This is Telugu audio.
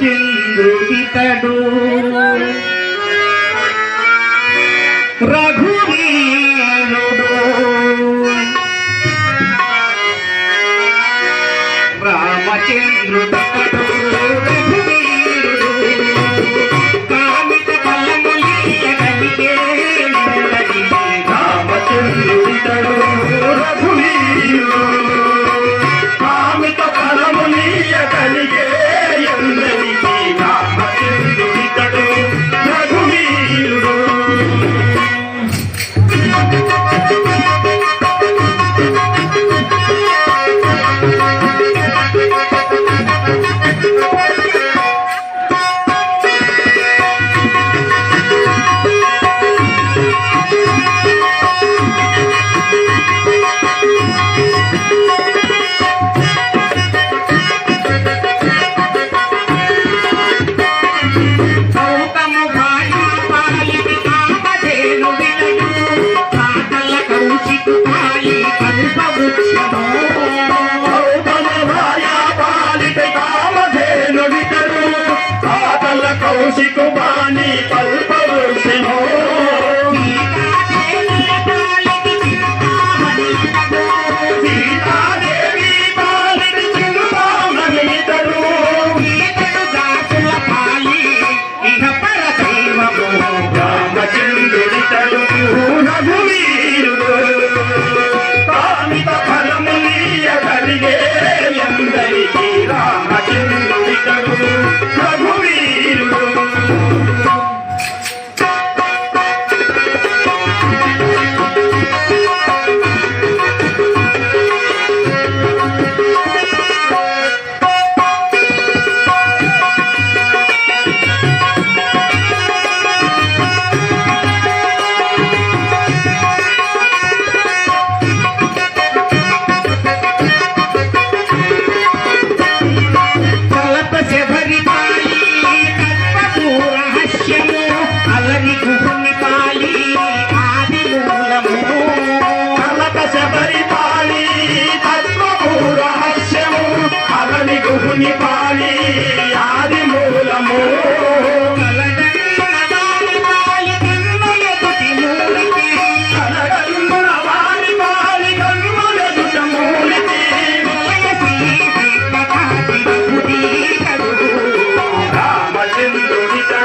చిందుడితడు రఘువీరుడు రామచంద్రుడు సిగ్గుబాని పల్పవలసెను రామచంద్రుడి తలుపు నగులి భూమి పాలి ఆది మూలము. రామచంద్రుడిత